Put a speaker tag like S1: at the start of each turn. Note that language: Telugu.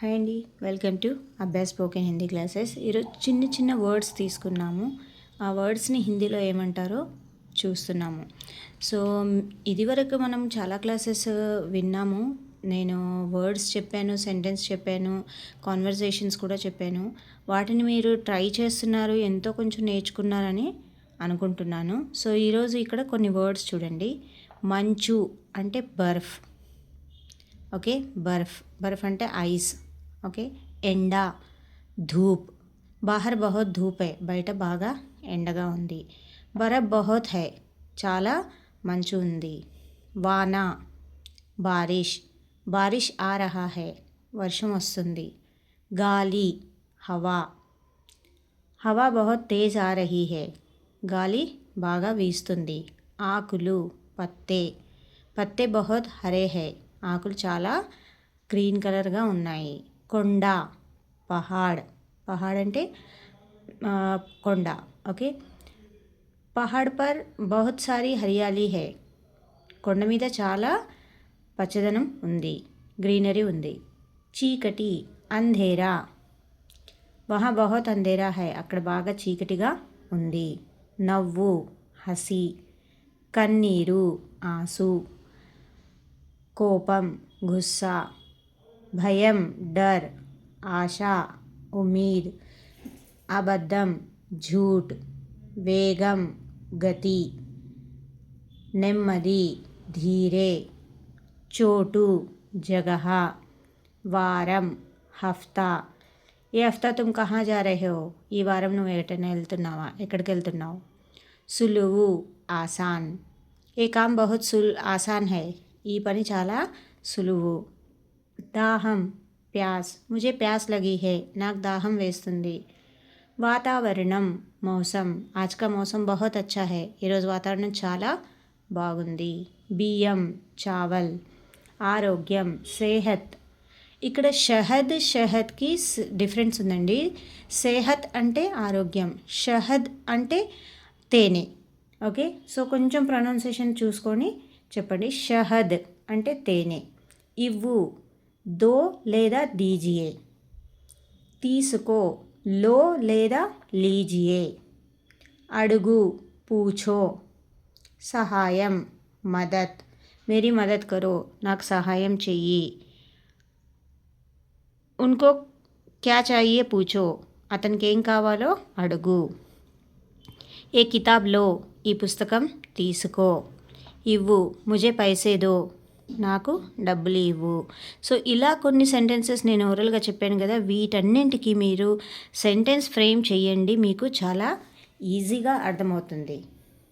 S1: హాయ్ అండి. Welcome to Abhyas spoken Hindi classes ఈరోజు చిన్న చిన్న వర్డ్స్ తీసుకున్నాము. ఆ వర్డ్స్ని హిందీలో ఏమంటారో చూస్తున్నాము. సో ఇదివరకు మనం చాలా క్లాసెస్ విన్నాము. నేను వర్డ్స్ చెప్పాను సెంటెన్స్ చెప్పాను కాన్వర్జేషన్స్ కూడా చెప్పాను. వాటిని మీరు ట్రై చేస్తున్నారు ఎంతో కొంచెం నేర్చుకున్నారని అనుకుంటున్నాను. సో ఈరోజు ఇక్కడ కొన్ని వర్డ్స్ చూడండి. మంచు అంటే బర్ఫ్. ఓకే బర్ఫ్. బర్ఫ్ అంటే ఐస్. ఓకే? ఎండ ధూప్. బాహర్ బహుత్ ధూప్. హై బయట బాగా ఎండగా ఉంది. బరఫ్ బహుత్ హై. చాలా మంచు ఉంది. వాన. బారిష్. బారిష్ ఆ రహా హై. వర్షం వస్తుంది. గాలి. హవా. హవా బహుత్ తేజ్ ఆ రహీ హై. గాలి బాగా వీస్తుంది. ఆకులు పత్తే. పత్తే బహుత్ హరే హై. ఆకులు చాలా గ్రీన్ కలర్గా ఉన్నాయి. కొండ పహాడ్. పహాడ్ అంటే కొండ. ఓకే? పహాడ్ పర్ బహుత్ సారీ హరియాలీ హే. కొండ మీద చాలా పచ్చదనం ఉంది. గ్రీనరీ ఉంది. చీకటి అంధేరా. వహా బహుత్ అంధేరా హై. అక్కడ బాగా చీకటిగా ఉంది. నవ్వు హసి కన్నీరు ఆసు కోపం గుస్సా. భయం డర్ ఆశ ఉమీద్ అబద్ధం झूठ వేగం గతి నెమ్మది ధీరే చోటు జగహ వారం హఫ్తా ఏ హఫ్తా తుమ్ కహా జా రహే హో ఈ వారం నువ్వు ఎటైనా వెళ్తున్నావా ఎక్కడికి వెళ్తున్నావు సులువు ఆసాన్ ఏ కామ్ బహుత్ సుల్ ఆసాన్ హై ఈ పని చాలా సులువు దాహం ప్యాస్. ముజే ప్యాస్ లగి హే నాకు దాహం వేస్తుంది. వాతావరణం మౌసం. ఆజ్కా మౌసం బహుత్ అచ్చా హే. ఈరోజు వాతావరణం చాలా బాగుంది. బియ్యం చావల్. ఆరోగ్యం సేహత్. ఇక్కడ షహద్ షహద్కి డిఫరెన్స్ ఉందండి. సేహత్ అంటే ఆరోగ్యం షహద్ అంటే తేనె. ఓకే? సో కొంచెం ప్రొనౌన్సియేషన్ చూసుకొని చెప్పండి. షహద్ అంటే తేనె. ఇవ్వు. దో లేదా దీజియే తీసుకో లో లేదా లీజియే అడుగు పూఛో సహాయం మదత్ మేరీ మదత్ కరో నాకు సహాయం చెయ్యి ఉన్కో క్యా చాహియే పూఛో అతనికి ఏం కావాలో అడుగు ఏ కితాబ్లో ఈ పుస్తకం తీసుకో ఇవ్వు ముజే పైసే దో నాకు డబ్బులు ఇవ్వు. సో ఇలా కొన్ని సెంటెన్సెస్ నేను ఓరల్గా చెప్పాను కదా వీటన్నింటికి మీరు సెంటెన్స్ ఫ్రేమ్ చేయండి మీకు చాలా ఈజీగా అర్థమవుతుంది.